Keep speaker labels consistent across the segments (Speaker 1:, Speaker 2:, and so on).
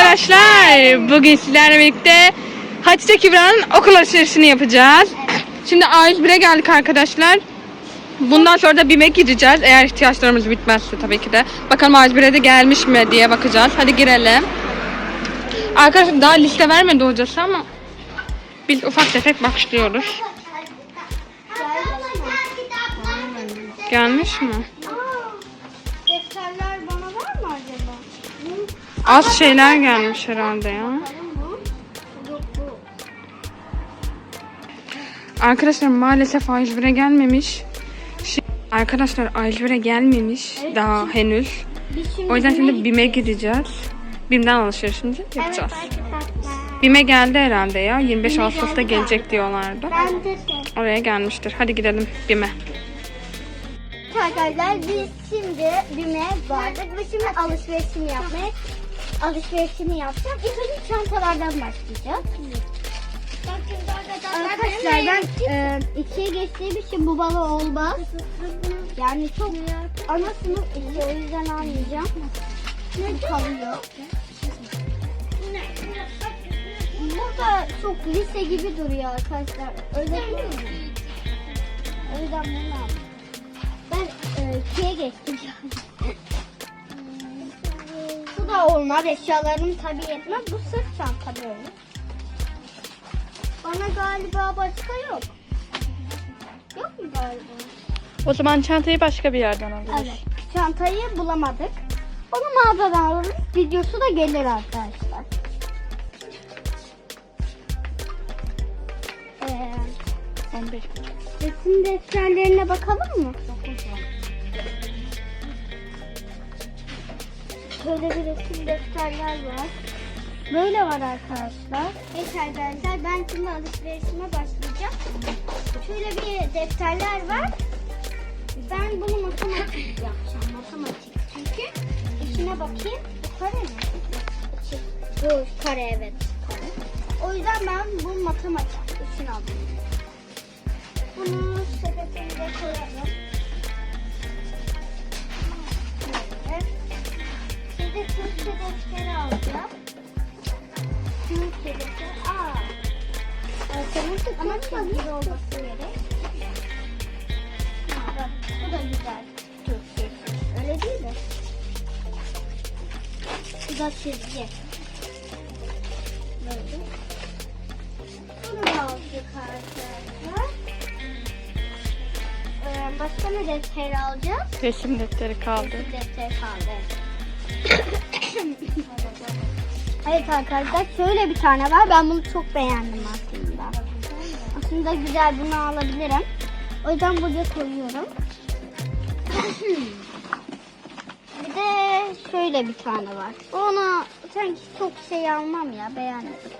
Speaker 1: arkadaşlar. Bugün sizlerle birlikte Hatice Kübra'nın okul alışverişini yapacağız. Şimdi A101'e geldik arkadaşlar. Bundan sonra da BİM'e gideceğiz. Eğer ihtiyaçlarımız bitmezse tabii ki de. Bakalım A101'e de gelmiş mi diye bakacağız. Hadi girelim. Arkadaşlar daha liste vermedi hocası ama biz ufak tefek başlıyoruz. Gelmiş mi? Az şeyler gelmiş herhalde ya. Arkadaşlar maalesef A101'e gelmemiş. Şi- Arkadaşlar A101'e gelmemiş daha henüz.
Speaker 2: Biz şimdi
Speaker 1: O yüzden şimdi BİM'e gideceğiz. BİM'den alışverişimizi
Speaker 2: Evet
Speaker 1: yapacağız.
Speaker 2: arkadaşlar.
Speaker 1: BİM'e geldi herhalde ya. 25
Speaker 2: BİM'e
Speaker 1: Ağustos'ta gelecek diyorlardı.
Speaker 2: De.
Speaker 1: Oraya gelmiştir. Hadi gidelim BİM'e.
Speaker 2: Arkadaşlar biz şimdi BİM'e vardık ve şimdi alışverişini yapmaya alışverişini yapacağım. İlk önce çantalardan başlayacağız. Arkadaşlar ben e, ikiye geçtiğim için bu bana olmaz. Yani çok ana sınıf iki o yüzden almayacağım. Ne kalıyor? Burada çok lise gibi duruyor arkadaşlar. Öyle mi? O yüzden bunu aldım. Ben e, ikiye geçtim. Da olmaz. Eşyalarım tabii yetmez. Bu sırt çanta böyle. Bana galiba başka yok. Yok mu galiba?
Speaker 1: O zaman çantayı başka bir yerden alırız.
Speaker 2: Evet. Çantayı bulamadık. Onu mağazadan alırız. Videosu da gelir arkadaşlar. Ee,
Speaker 1: 15.
Speaker 2: resim defterlerine bakalım mı? Böyle bir resim defterler var. Böyle var arkadaşlar. Evet arkadaşlar ben şimdi alışverişime başlayacağım. Şöyle bir defterler var. Ben bunu matematik yapacağım. Matematik. Çünkü içine bakayım. Bu kare mi? İçi- Bu kare evet. Kare. O yüzden ben bu matematik için aldım. Bunu sepetimize koyalım. Şimdi Türkçe defteri alacağım. Türkçe defteri. Aa. Matematik ama çizgili olması gerek. Ha, bak, bu da güzel. Türkçe. Öyle değil mi? Bu da çizgi. Böyle. Bunu da aldık arkadaşlar. Ee, başka ne defter alacağız?
Speaker 1: Resim defteri kaldı.
Speaker 2: Bir defter kaldı. Evet arkadaşlar şöyle bir tane var. Ben bunu çok beğendim aslında. Aslında güzel bunu alabilirim. O yüzden buraya koyuyorum. bir de şöyle bir tane var. Onu sanki çok şey almam ya beğenmedim.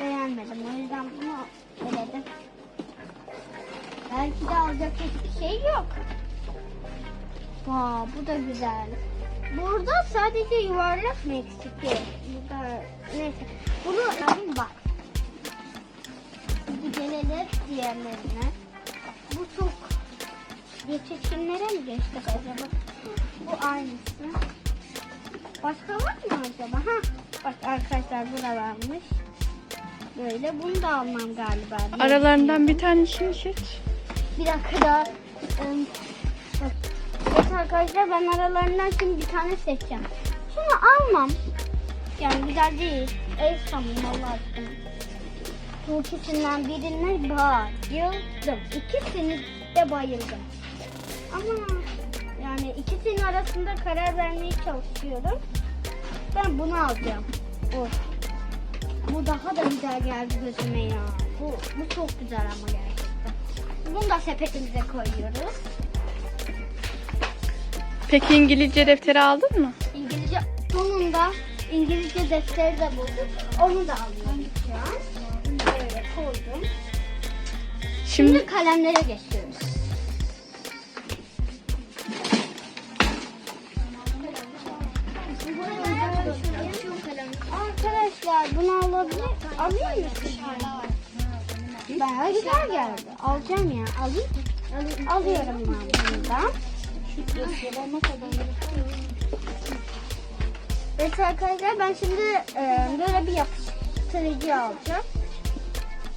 Speaker 2: Beğenmedim o yüzden bunu eledim. Belki de alacak hiçbir şey yok. Vaa bu da güzel. Burada sadece yuvarlak mı eksik yok? Burada neyse. Bunu alayım bak. Şimdi gelelim diğerlerine. Bu çok yetişkinlere mi geçtik acaba? Bu aynısı. Başka var mı acaba? Ha, bak arkadaşlar bu da varmış. Böyle bunu da almam galiba.
Speaker 1: Aralarından bir tanesini seç.
Speaker 2: bir dakika daha. bak. Evet arkadaşlar ben aralarından şimdi bir tane seçeceğim. Şunu almam. Yani güzel değil. El sanırım Allah. Bu ikisinden birine bayıldım. İkisini de bayıldım. Ama yani ikisinin arasında karar vermeye çalışıyorum. Ben bunu alacağım. Bu. Bu daha da güzel geldi gözüme ya. Bu, bu çok güzel ama gerçekten. Bunu da sepetimize koyuyoruz.
Speaker 1: Peki İngilizce defteri aldın mı?
Speaker 2: İngilizce sonunda İngilizce defteri de bulduk. Onu da an. Böyle koydum.
Speaker 1: Şimdi
Speaker 2: Şimdi kalemlere geçiyoruz. Arkadaşlar bunu alabilir mı sizce? Bayağı güzel geldi. Alacağım ya. Alayım. Alıyorum ben bundan. Evet arkadaşlar ben şimdi e, böyle bir yapıştırıcı alacağım.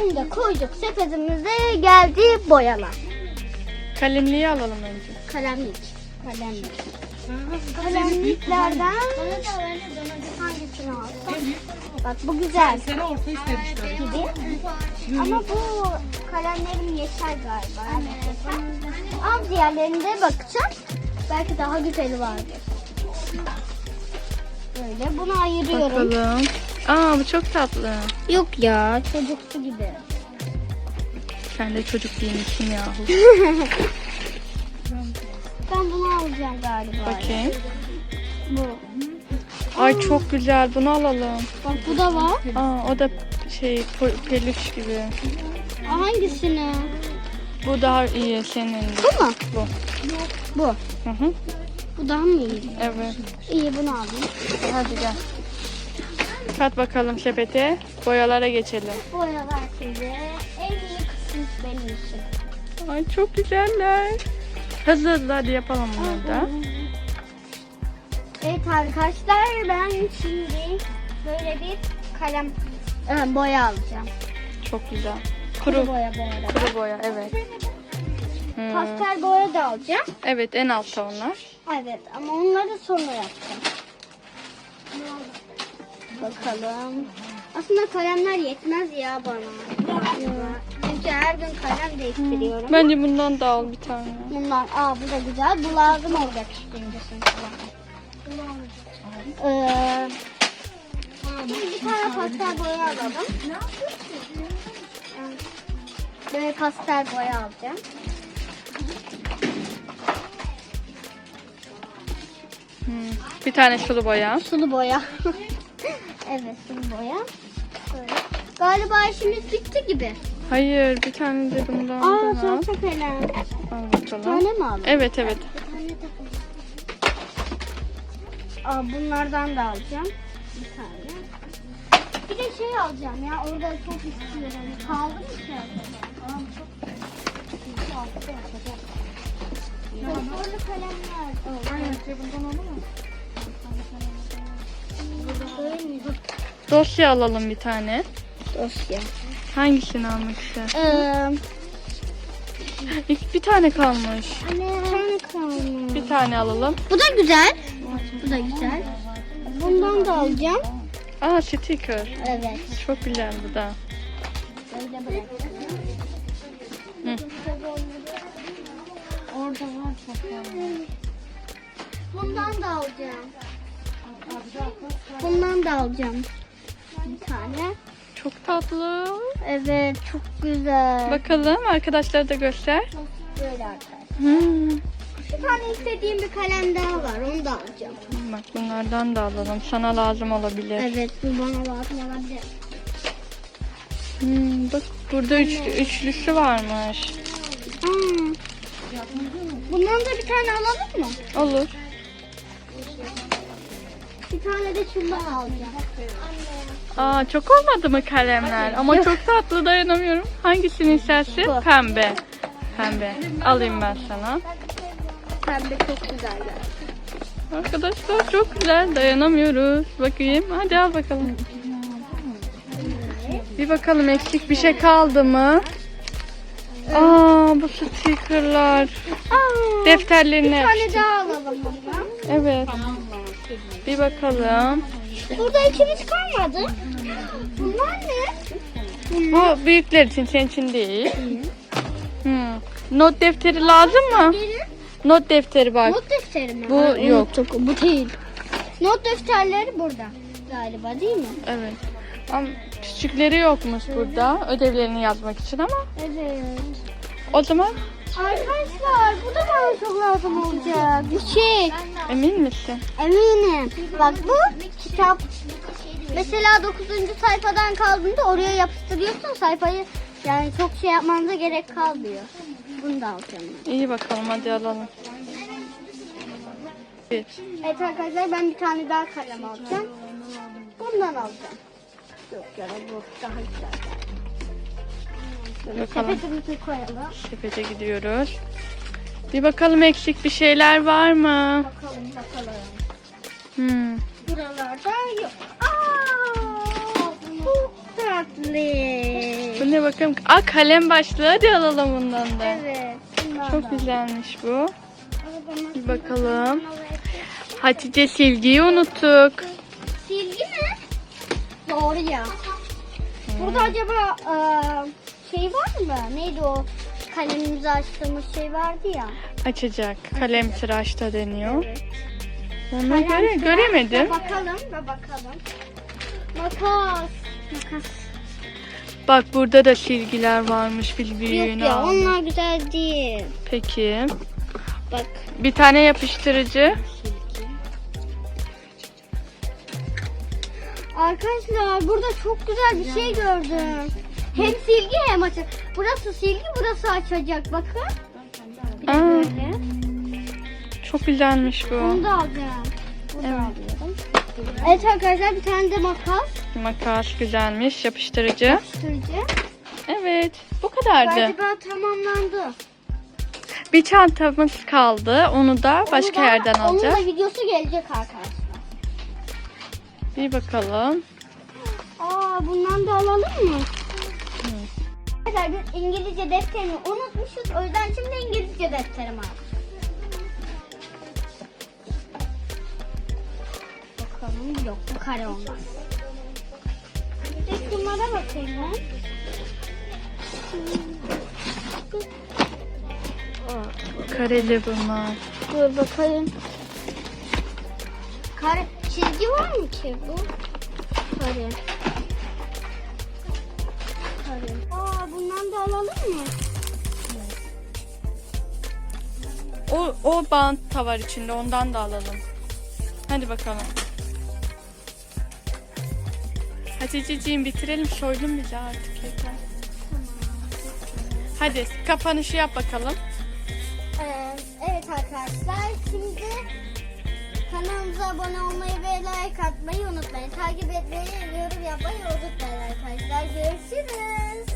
Speaker 2: Bunu da koyduk sepetimize geldi boyalar.
Speaker 1: Kalemliği alalım önce.
Speaker 2: Kalemlik. Kalemlik. Kalemliklerden hangisini alsam? Bak bu güzel
Speaker 3: Seni orta istemişler.
Speaker 2: gibi. Ama bu kalemlerim yeter galiba. Evet. Ama diğerlerine bakacağım. Belki daha güzeli vardır. Böyle bunu ayırıyorum.
Speaker 1: Bakalım. Aa bu çok tatlı.
Speaker 2: Yok ya çocuksu gibi.
Speaker 1: Sen de çocuk değilmişsin yahu.
Speaker 2: Ben bunu alacağım galiba.
Speaker 1: Bakayım.
Speaker 2: Bu.
Speaker 1: Ay çok güzel bunu alalım.
Speaker 2: Bak bu da var.
Speaker 1: Aa o da şey peluş gibi.
Speaker 2: Hangisini?
Speaker 1: Bu daha iyi senin.
Speaker 2: Bu mu?
Speaker 1: Bu.
Speaker 2: Bu.
Speaker 1: Hı hı.
Speaker 2: Bu daha mı iyi?
Speaker 1: Evet.
Speaker 2: İyi bunu alayım.
Speaker 1: Hadi gel. Kat bakalım sepete. Boyalara geçelim.
Speaker 2: Boyalar size. En iyi kısım benim için.
Speaker 1: Ay çok güzeller. Hızlı hızlı hadi yapalım bunları da.
Speaker 2: Evet arkadaşlar ben şimdi böyle bir kalem e, boya alacağım.
Speaker 1: Çok güzel.
Speaker 2: Kuru
Speaker 1: Kuru,
Speaker 2: boya bu arada.
Speaker 1: kuru boya evet. Hmm.
Speaker 2: Pastel boya da alacağım.
Speaker 1: Evet en altta onlar.
Speaker 2: Evet ama onları sonra yapacağım. Bakalım. Aslında kalemler yetmez ya bana. Çünkü her gün kalem değiştiriyorum.
Speaker 1: Bence bundan da al bir tane.
Speaker 2: Bunlar, aa bu da güzel. Bu lazım olacak ikinci sınıfta. Ee, bir tane pastel boya alalım. Böyle pastel boya alacağım.
Speaker 1: Hmm. Bir tane sulu boya.
Speaker 2: Sulu boya. evet sulu boya. Böyle. Galiba işimiz bitti gibi.
Speaker 1: Hayır bir tane de bundan
Speaker 2: Aa
Speaker 1: da al.
Speaker 2: salça kalem.
Speaker 1: Al
Speaker 2: Bir tane mi alalım?
Speaker 1: Evet evet.
Speaker 2: Aa, bunlardan da alacağım. Bir tane. Bir de şey alacağım ya. Orada çok istiyorum. Kaldı mı şey Konforlu kalemler.
Speaker 3: Aynen cebimden olur mu?
Speaker 1: Dosya alalım bir tane.
Speaker 2: Dosya.
Speaker 1: Hangisini almak istersin?
Speaker 2: Ee,
Speaker 1: bir tane kalmış.
Speaker 2: anne. Bir tane kalmış.
Speaker 1: Bir tane alalım.
Speaker 2: Bu da güzel. Bu da güzel. Bundan da alacağım.
Speaker 1: Aa sticker.
Speaker 2: Evet.
Speaker 1: Çok güzel bu da. Hı.
Speaker 2: Orada var çok Bundan da alacağım. Bundan da alacağım. Bir tane.
Speaker 1: Çok tatlı.
Speaker 2: Evet çok güzel.
Speaker 1: Bakalım arkadaşlara da göster.
Speaker 2: Böyle arkadaşlar.
Speaker 1: Hmm.
Speaker 2: Bir tane istediğim bir kalem daha var. Onu da alacağım.
Speaker 1: Bak bunlardan da alalım. Sana lazım olabilir.
Speaker 2: Evet bu bana lazım olabilir.
Speaker 1: Hmm, bak burada üç, üçlüsü varmış.
Speaker 2: Aa. Bundan da bir tane alalım mı?
Speaker 1: Olur.
Speaker 2: Bir tane de şundan alacağım.
Speaker 1: Aa çok olmadı mı kalemler? Ama çok tatlı dayanamıyorum. Hangisini istersin?
Speaker 2: Bu.
Speaker 1: Pembe. Pembe. Alayım ben sana.
Speaker 2: Pembe çok güzel.
Speaker 1: Arkadaşlar çok güzel dayanamıyoruz. Bakayım. Hadi al bakalım. Bir bakalım eksik bir şey kaldı mı? Aa bu stickerlar.
Speaker 2: Aa,
Speaker 1: Defterlerine.
Speaker 2: bir tane daha alalım bundan.
Speaker 1: Evet. Bir bakalım.
Speaker 2: Burada ikimiz kalmadı. Bunlar ne?
Speaker 1: Bu büyükler için senin için değil. Hmm. Not defteri lazım mı? Not defteri bak.
Speaker 2: Not defteri mi?
Speaker 1: Bu
Speaker 2: Ha,
Speaker 1: yok.
Speaker 2: unuttuk. Bu değil. Not defterleri burada. Galiba değil mi?
Speaker 1: Evet. Ama küçükleri yokmuş burada ödevlerini yazmak için ama
Speaker 2: Evet.
Speaker 1: o zaman
Speaker 2: Arkadaşlar bu da bana çok lazım olacak. Bir şey.
Speaker 1: emin misin?
Speaker 2: Eminim. Bak bu kitap. Mesela 9. sayfadan kaldığında oraya yapıştırıyorsun sayfayı. Yani çok şey yapmanıza gerek kalmıyor. Bunu da alacağım. ben.
Speaker 1: İyi bakalım hadi alalım. Bir.
Speaker 2: Evet arkadaşlar ben bir tane daha kalem alacağım. Bundan alacağım. Yok ya bu daha güzel.
Speaker 1: Bakalım.
Speaker 2: Sepetimizi koyalım.
Speaker 1: Sepete gidiyoruz. Bir bakalım eksik bir şeyler var mı?
Speaker 2: Bakalım bakalım.
Speaker 1: Hmm.
Speaker 2: buralarda yok. Aa, çok tatlı.
Speaker 1: Bu ne bakayım? Aa kalem başlığı hadi alalım bundan da.
Speaker 2: Evet.
Speaker 1: Çok güzelmiş bu. Bir bakalım. Hatice silgiyi unuttuk.
Speaker 2: Doğru ya. Burada acaba e, şey var mı? Neydi o? Kalemimizi açtığımız şey vardı ya.
Speaker 1: Açacak. Kalem tıraşta deniyor.
Speaker 2: Evet.
Speaker 1: Onu
Speaker 2: Kalem
Speaker 1: göre, göremedim.
Speaker 2: Bakalım ve bakalım. Makas. Makas.
Speaker 1: Bak burada da silgiler varmış bir
Speaker 2: Yok ya onlar güzel değil.
Speaker 1: Peki.
Speaker 2: Bak.
Speaker 1: Bir tane yapıştırıcı.
Speaker 2: Arkadaşlar burada çok güzel bir şey gördüm. Hem silgi hem açacak. Burası silgi burası açacak bakın.
Speaker 1: Aa.
Speaker 2: böyle.
Speaker 1: Çok güzelmiş bu.
Speaker 2: Onu da alacağım. Bunu da alıyorum. Evet arkadaşlar bir tane de makas.
Speaker 1: Makas güzelmiş. Yapıştırıcı.
Speaker 2: Yapıştırıcı.
Speaker 1: Evet. Bu kadardı.
Speaker 2: Galiba tamamlandı.
Speaker 1: Bir çantamız kaldı. Onu da başka
Speaker 2: Onu da-
Speaker 1: yerden alacağız.
Speaker 2: Onun da videosu gelecek arkadaşlar.
Speaker 1: Bir bakalım.
Speaker 2: Aa bundan da alalım mı? Arkadaşlar biz İngilizce defterini unutmuşuz. O yüzden şimdi İngilizce defterim aldım. Bakalım yok bu kare olmaz. Bir de şunlara bakayım ben.
Speaker 1: Kareli bunlar.
Speaker 2: Dur bakalım. Kare çizgi var mı ki bu? Kare. Kare. Aa bundan da alalım mı?
Speaker 1: O, o bant da var içinde. Ondan da alalım. Hadi bakalım. Haticeciğim bitirelim. Soydun bizi artık yeter. Hadi kapanışı yap bakalım.
Speaker 2: Ee, evet arkadaşlar şimdi Kanalımıza abone olmayı ve like atmayı unutmayın. Takip etmeyi, yorum yapmayı unutmayın arkadaşlar. Görüşürüz.